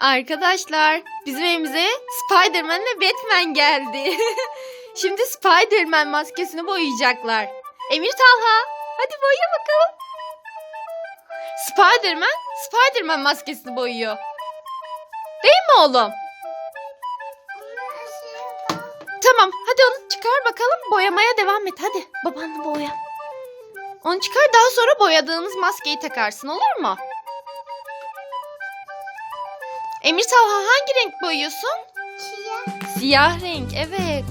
Arkadaşlar bizim evimize Spider-Man ve Batman geldi. Şimdi Spider-Man maskesini boyayacaklar. Emir Talha hadi boya bakalım. Spider-Man Spider-Man maskesini boyuyor. Değil mi oğlum? Tamam hadi onu çıkar bakalım boyamaya devam et hadi babanla boya. Onu çıkar daha sonra boyadığınız maskeyi takarsın olur mu? Emir Talha hangi renk boyuyorsun? Siyah renk evet.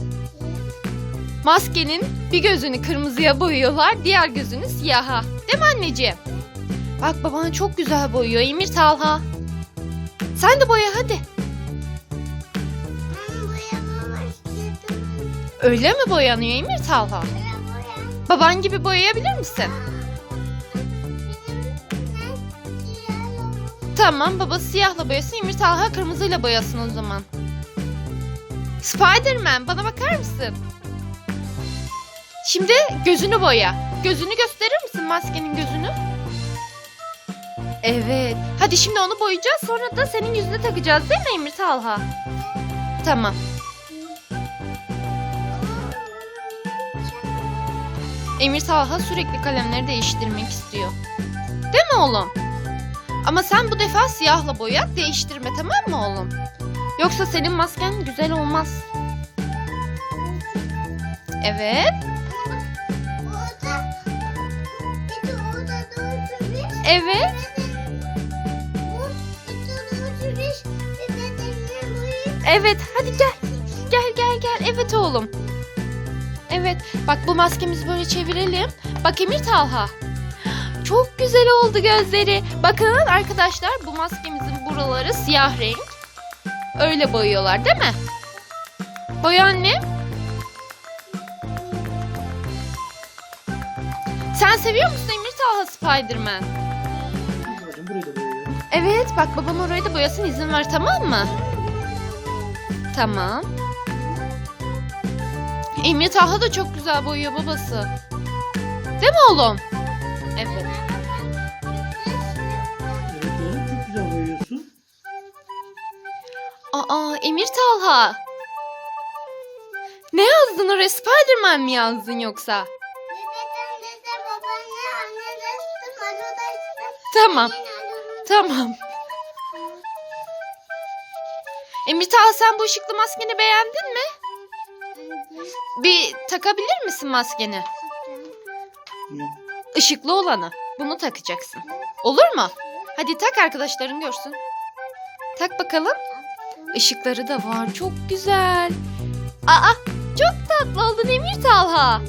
Maskenin bir gözünü kırmızıya boyuyorlar diğer gözünü siyaha. Değil mi anneciğim? Bak baban çok güzel boyuyor Emir Talha. Sen de boya hadi. Öyle mi boyanıyor Emir Talha? Baban gibi boyayabilir misin? Tamam baba siyahla boyasın Emir Talha kırmızıyla boyasın o zaman. Spiderman bana bakar mısın? Şimdi gözünü boya. Gözünü gösterir misin maskenin gözünü? Evet. Hadi şimdi onu boyayacağız sonra da senin yüzüne takacağız değil mi Emir Talha? Tamam. Emir Talha sürekli kalemleri değiştirmek istiyor. Değil mi oğlum? Ama sen bu defa siyahla boya değiştirme tamam mı oğlum? Yoksa senin masken güzel olmaz. Evet. Evet. Evet hadi gel. Gel gel gel. Evet oğlum. Evet. Bak bu maskemizi böyle çevirelim. Bak Emir Talha. Çok güzel oldu gözleri. Bakın arkadaşlar bu maskemizin buraları siyah renk. Öyle boyuyorlar değil mi? Boya annem. Sen seviyor musun Emir Talha Spiderman? Evet bak babam orayı da boyasın izin ver tamam mı? Tamam. Emir Talha da çok güzel boyuyor babası. Değil mi oğlum? Evet. Evet oğlum çok güzel boyuyorsun. Aa Emir Talha. Ne yazdın oraya? Spiderman mi yazdın yoksa? Tamam. Tamam. Emir Talha sen bu ışıklı maskeni beğendin mi? Bir takabilir misin maskeni? Ne? Işıklı olanı. Bunu takacaksın. Olur mu? Hadi tak arkadaşların görsün. Tak bakalım. Işıkları da var. Çok güzel. Aa, çok tatlı oldun Emir Talha.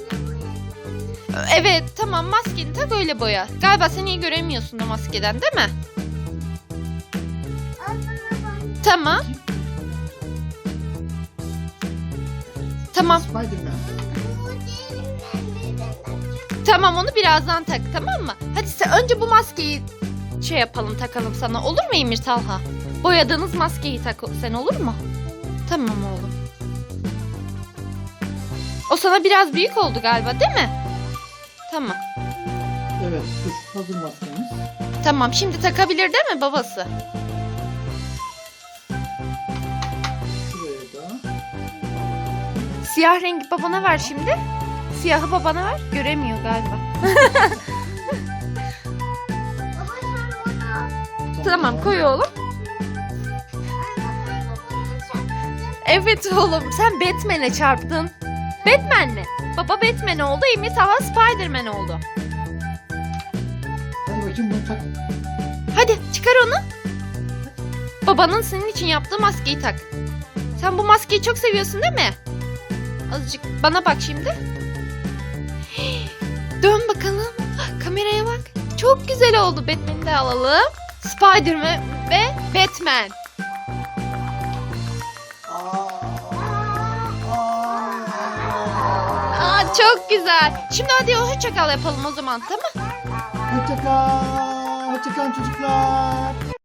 Evet, tamam maskeni tak öyle boya. Galiba sen iyi göremiyorsun da maskeden değil mi? Tamam. Tamam. Tamam onu birazdan tak tamam mı? Hadi sen önce bu maskeyi şey yapalım takalım sana olur mu Emir Talha? Boyadığınız maskeyi tak sen olur mu? Tamam oğlum. O sana biraz büyük oldu galiba değil mi? Tamam. Evet dur hazır maskemiz. Tamam şimdi takabilir değil mi babası? Şuraya da. Siyah rengi babana ver şimdi. Siyahı babana ver. Göremiyor galiba. Tamam koy oğlum. Evet oğlum sen Batman'e çarptın. Batman mi? Baba Batman oldu, Emir Talha Spiderman oldu. Hadi bakayım bunu tak. Hadi çıkar onu. Babanın senin için yaptığı maskeyi tak. Sen bu maskeyi çok seviyorsun değil mi? Azıcık bana bak şimdi. Dön bakalım. Kameraya bak. Çok güzel oldu. Batman'i de alalım. Spiderman ve Batman. Aa, çok güzel. Şimdi hadi hoşça kal yapalım o zaman tamam? Hoşçakal. Hoşçakalın çocuklar.